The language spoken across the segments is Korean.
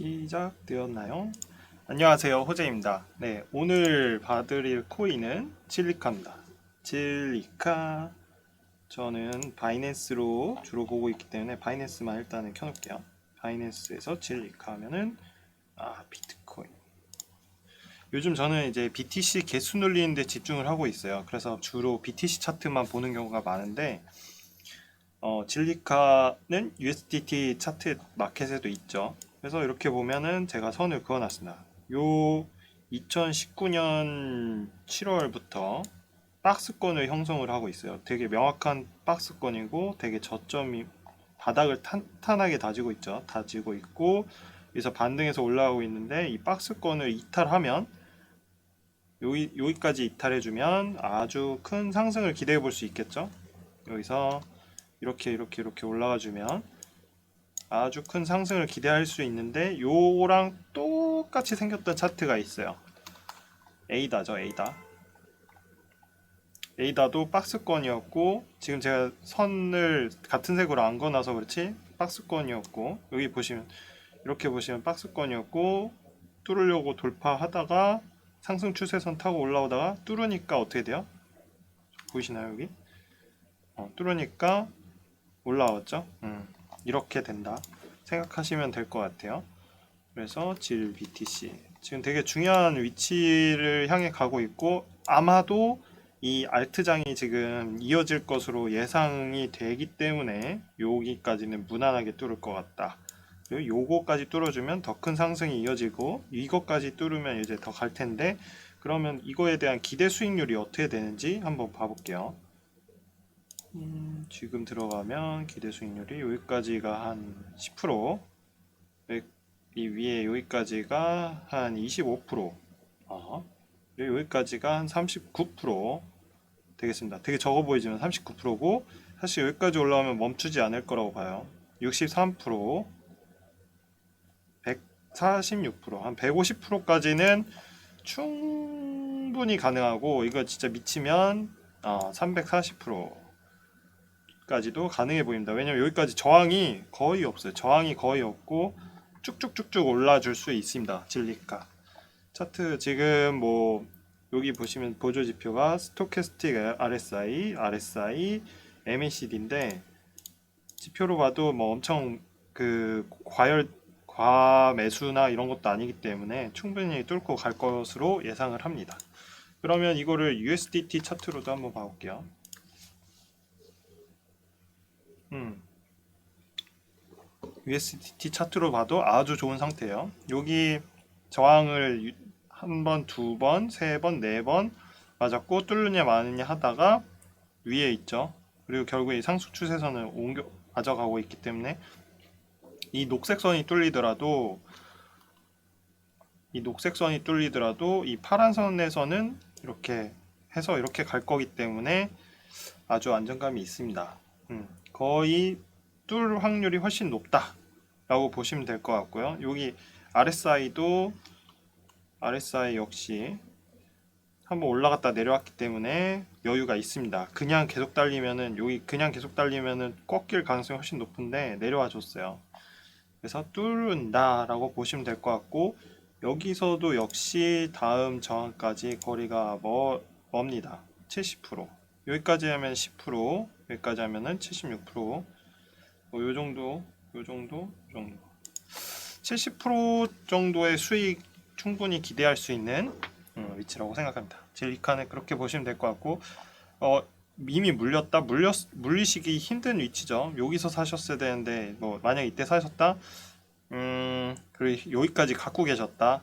시작되었나요? 안녕하세요 호재입니다. 네 오늘 봐드릴 코인은 칠리카입니다. 칠리카 저는 바이낸스로 주로 보고 있기 때문에 바이낸스만 일단은 켜놓을게요. 바이낸스에서 칠리카 하면은 아 비트코인 요즘 저는 이제 BTC 개수 늘리는데 집중을 하고 있어요. 그래서 주로 BTC 차트만 보는 경우가 많은데 어, 진리카는 USDT 차트 마켓에도 있죠. 그래서 이렇게 보면은 제가 선을 그어놨습니다. 요 2019년 7월부터 박스권을 형성을 하고 있어요. 되게 명확한 박스권이고 되게 저점이 바닥을 탄탄하게 다지고 있죠. 다지고 있고 여기서 반등해서 올라가고 있는데 이 박스권을 이탈하면 여기, 여기까지 이탈해주면 아주 큰 상승을 기대해 볼 수 있겠죠. 여기서 이렇게 이렇게 이렇게 올라가 주면 아주 큰 상승을 기대할 수 있는데 요랑 똑같이 생겼던 차트가 있어요. 에이다죠, 에이다. 에이다도 박스권이었고 지금 제가 선을 같은 색으로 안 거놔서 그렇지 박스권이었고 여기 보시면 이렇게 보시면 박스권이었고 뚫으려고 돌파하다가 상승 추세선 타고 올라오다가 뚫으니까 어떻게 돼요? 보이시나요 여기? 어, 뚫으니까 올라왔죠? 음, 이렇게 된다 생각하시면 될 것 같아요. 그래서 질 BTC 지금 되게 중요한 위치를 향해 가고 있고 아마도 이 알트장이 지금 이어질 것으로 예상이 되기 때문에 여기까지는 무난하게 뚫을 것 같다. 요거까지 뚫어주면 더 큰 상승이 이어지고 이것까지 뚫으면 이제 더 갈 텐데 그러면 이거에 대한 기대 수익률이 어떻게 되는지 한번 봐볼게요. 음, 지금 들어가면 기대 수익률이 여기까지가 한 10%, 이 위에 여기까지가 한 25%, 어, 그리고 여기까지가 한 39% 되겠습니다. 되게 적어 보이지만 39%고 사실 여기까지 올라오면 멈추지 않을 거라고 봐요. 63%, 146%, 한 150%까지는 충분히 가능하고 이거 진짜 미치면 어, 340% 까지도 가능해 보입니다. 왜냐면 여기까지 저항이 거의 없어요. 저항이 거의 없고 쭉쭉쭉쭉 올라줄 수 있습니다. 진리가 차트 지금 뭐 여기 보시면 보조 지표가 스토캐스틱 RSI, RSI, MACD인데 지표로 봐도 뭐 엄청 그 과열 과매수나 이런 것도 아니기 때문에 충분히 뚫고 갈 것으로 예상을 합니다. 그러면 이거를 USDT 차트로도 한번 봐볼게요. 음. USDT 차트로 봐도 아주 좋은 상태예요. 여기 저항을 한 번, 두 번, 세 번, 네 번 맞았고 뚫느냐 마느냐 하다가 위에 있죠. 그리고 결국 이 상승 추세선을 옮겨 가져가고 있기 때문에 이 녹색 선이 뚫리더라도 이 녹색 선이 뚫리더라도 이 파란 선에서는 이렇게 해서 이렇게 갈 거기 때문에 아주 안정감이 있습니다. 음. 거의 뚫 확률이 훨씬 높다라고 보시면 될 것 같고요. 여기 RSI도 RSI 역시 한번 올라갔다 내려왔기 때문에 여유가 있습니다. 그냥 계속 달리면은 여기 그냥 계속 달리면은 꺾일 가능성이 훨씬 높은데 내려와 줬어요. 그래서 뚫는다라고 보시면 될 것 같고 여기서도 역시 다음 저항까지 거리가 멀, 멉니다. 70% 여기까지 하면 10% 여기까지 하면은 76%. 뭐, 요 정도, 요 정도, 요 정도. 70% 정도의 수익 충분히 기대할 수 있는 음, 위치라고 생각합니다. 젤리칸은 그렇게 보시면 될 것 같고, 어, 이미 물렸다, 물렸, 물리시기 힘든 위치죠. 여기서 사셨어야 되는데, 뭐, 만약 이때 사셨다, 음, 그리고 여기까지 갖고 계셨다.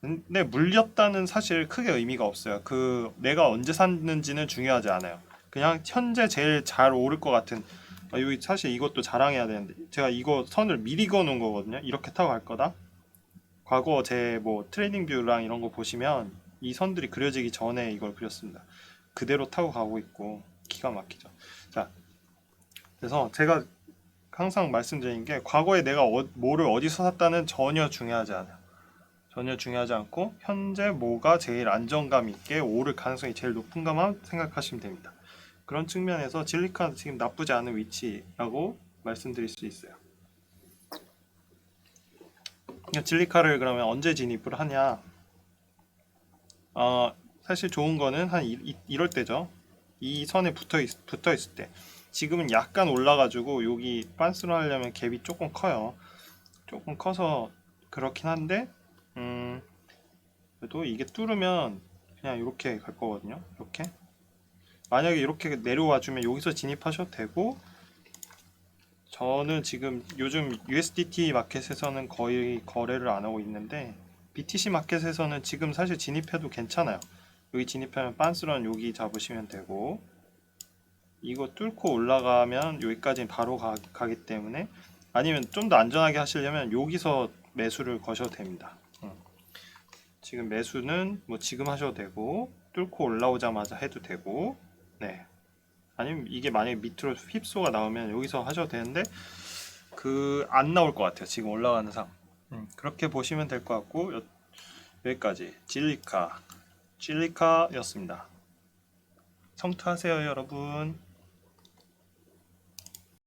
근데 물렸다는 사실 크게 의미가 없어요. 그, 내가 언제 샀는지는 중요하지 않아요. 그냥 현재 제일 잘 오를 것 같은 아, 여기 사실 이것도 자랑해야 되는데 제가 이거 선을 미리 그어놓은 거거든요. 이렇게 타고 갈 거다. 과거 제 뭐 트레이딩 뷰랑 이런 거 보시면 이 선들이 그려지기 전에 이걸 그렸습니다. 그대로 타고 가고 있고 기가 막히죠. 자 그래서 제가 항상 말씀드린 게 과거에 내가 어, 뭐를 어디서 샀다는 전혀 중요하지 않아요. 전혀 중요하지 않고 현재 뭐가 제일 안정감 있게 오를 가능성이 제일 높은가만 생각하시면 됩니다 그런 측면에서 진리카는 지금 나쁘지 않은 위치라고 말씀드릴 수 있어요. 그러니까 진리카를 그러면 언제 진입을 하냐? 어, 사실 좋은 거는 한 이, 이- 이럴 때죠. 이 선에 붙어 있, 붙어 있을 때. 지금은 약간 올라가지고 여기 빤스로 하려면 갭이 조금 커요. 조금 커서 그렇긴 한데, 음, 그래도 이게 뚫으면 그냥 이렇게 갈 거거든요. 이렇게. 만약에 이렇게 내려와 주면 여기서 진입하셔도 되고, 저는 지금 요즘 USDT 마켓에서는 거의 거래를 안 하고 있는데 BTC 마켓에서는 지금 사실 진입해도 괜찮아요. 여기 진입하면 빤스런 여기 잡으시면 되고 이거 뚫고 올라가면 여기까지 바로 가, 가기 때문에 아니면 좀 더 안전하게 하시려면 여기서 매수를 거셔도 됩니다. 음. 지금 매수는 뭐 지금 하셔도 되고 뚫고 올라오자마자 해도 되고 네 아니면 이게 만약에 밑으로 휩소가 나오면 여기서 하셔도 되는데 그 안 나올 것 같아요. 지금 올라가는 상. 음, 그렇게 보시면 될 것 같고 여, 여기까지 진리카 진리카였습니다. 성투하세요 여러분.